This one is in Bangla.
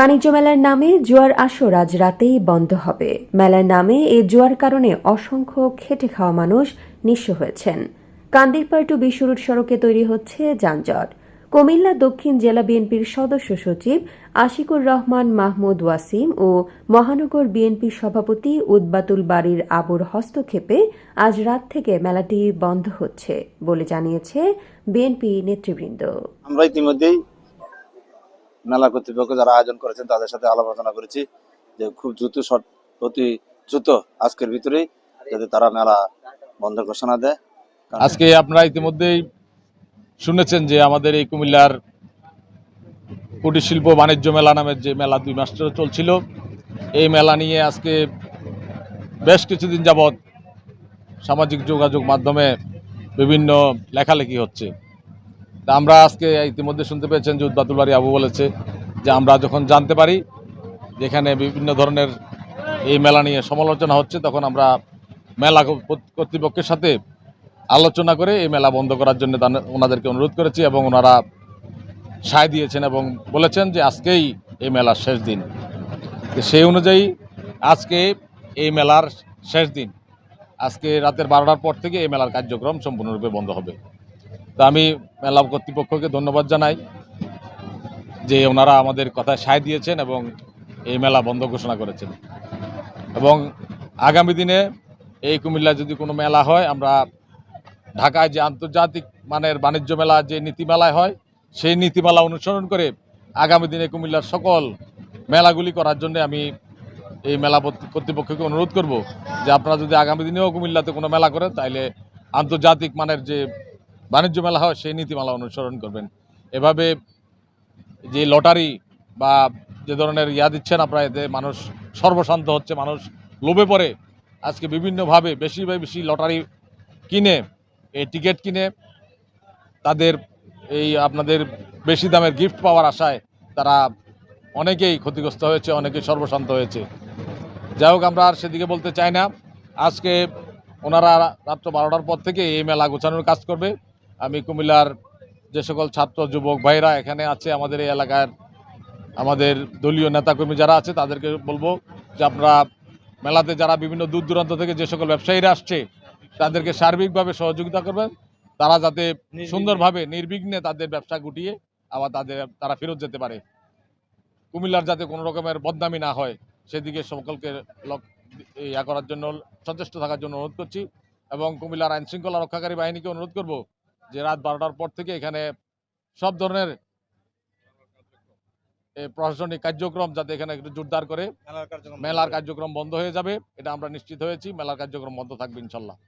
বাণিজ্য মেলার নামে জুয়ার আসর আজ রাতেই বন্ধ হবে। মেলার নামে এই জুয়ার কারণে অসংখ্য খেটে খাওয়া মানুষ নিঃস্ব হয়েছেন। কান্দিরপাড় টু বিশ্বরুট সড়কে তৈরি হচ্ছে যানজট। কুমিল্লা দক্ষিণ জেলা বিএনপির সদস্য সচিব আশিকুর রহমান মাহমুদ ওয়াসিম ও মহানগর বিএনপির সভাপতি উদ্বাতুল বাড়ির আবুর হস্তক্ষেপে আজ রাত থেকে মেলাটি বন্ধ হচ্ছে বলে জানিয়েছে বিএনপি নেতৃবৃন্দ। আমরা ইতিমধ্যেই মেলা কর্তৃপক্ষ যারা আয়োজন করেছেন তাদের সাথে আলোচনা করেছি যে খুব দ্রুত অতি দ্রুত আজকের ভিতরেই যাতে তারা মেলা বন্ধ ঘোষণা দেয়। আজকে আপনারা ইতিমধ্যেই শুনেছেন যে আমাদের এই কুমিল্লার কুটির শিল্প বাণিজ্য মেলা নামের যে মেলা দুই মাস চলছিল, এই মেলা নিয়ে আজকে বেশ কিছুদিন যাবৎ সামাজিক যোগাযোগ মাধ্যমে বিভিন্ন লেখালেখি হচ্ছে। তা আমরা আজকে ইতিমধ্যে শুনতে পেয়েছেন যে উদ্বাতুল বাড়ি আবু বলেছে যে আমরা যখন জানতে পারি যেখানে বিভিন্ন ধরনের এই মেলা নিয়ে সমালোচনা হচ্ছে, তখন আমরা মেলা কর্তৃপক্ষের সাথে আলোচনা করে এই মেলা বন্ধ করার জন্য ওনাদেরকে অনুরোধ করেছি এবং ওনারা সায় দিয়েছেন এবং বলেছেন যে আজকেই এই মেলার শেষ দিন। সেই অনুযায়ী আজকে এই মেলার শেষ দিন। আজকে রাতের বারোটার পর থেকে এই মেলার কার্যক্রম সম্পূর্ণরূপে বন্ধ হবে। তো আমি মেলা কর্তৃপক্ষকে ধন্যবাদ জানাই যে ওনারা আমাদের কথায় সায় দিয়েছেন এবং এই মেলা বন্ধ ঘোষণা করেছেন। এবং আগামী দিনে এই কুমিল্লায় যদি কোনো মেলা হয়, আমরা ঢাকায় যে আন্তর্জাতিক মানের বাণিজ্য মেলা, যে নীতিমেলায় হয়, সেই নীতিমালা অনুসরণ করে আগামী দিনে কুমিল্লার সকল মেলাগুলি করার জন্য আমি এই মেলা কর্তৃপক্ষকে অনুরোধ করব যে আপনারা যদি আগামী দিনেও কুমিল্লাতে কোনো মেলা করেন তাহলে আন্তর্জাতিক মানের যে বাণিজ্য মেলা হয়, সেই নীতিমালা অনুসরণ করবেন। এভাবে যে লটারি বা যে ধরনের ইয়া দিচ্ছেন আপনারা, এতে মানুষ সর্বশান্ত হচ্ছে, মানুষ লোভে পড়ে। আজকে বিভিন্নভাবে বেশি বেশি লটারি কিনে, এই টিকিট কিনে তাদের এই আপনাদের বেশি দামের গিফট পাওয়ার আশায় তারা অনেকেই ক্ষতিগ্রস্ত হয়েছে, অনেকেই সর্বশান্ত হয়েছে। যাই হোক, আমরা আর সেদিকে বলতে চাই না। আজকে ওনারা রাত্র বারোটার পর থেকে এই মেলা গোছানোর কাজ করবে। আমি কুমিল্লার যে সকল ছাত্র যুবক ভাইরা এখানে আছে আমাদের এই এলাকার আমাদের দলীয় নেতাকর্মী যারা আছে তাদেরকে বলব যে আপনারা মেলাতে যারা বিভিন্ন দূর দূরান্ত থেকে যে সকল ব্যবসায়ীরা আসছে তাদেরকে সার্বিকভাবে সহযোগিতা করবেন। তারা যাতে সুন্দরভাবে নির্বিঘ্নে তাদের ব্যবসা গুটিয়ে আবার তাদের তারা ফেরত যেতে পারে। কুমিল্লার যাতে কোনো রকমের বদনামি না হয় সেদিকে সকলকে লক- ইয়া করার জন্য সচেষ্ট থাকার জন্য অনুরোধ করছি এবং কুমিল্লার আইনশৃঙ্খলা রক্ষাকারী বাহিনীকে অনুরোধ করব যে রাত বারোটার পর থেকে এখানে সব ধরনের প্রশাসনিক কার্যক্রম যাতে এখানে একটু জোরদার করে মেলার কার্যক্রম বন্ধ হয়ে যাবে এটা আমরা নিশ্চিত হয়েছি। মেলার কার্যক্রম বন্ধ থাকবে ইনশাল্লাহ।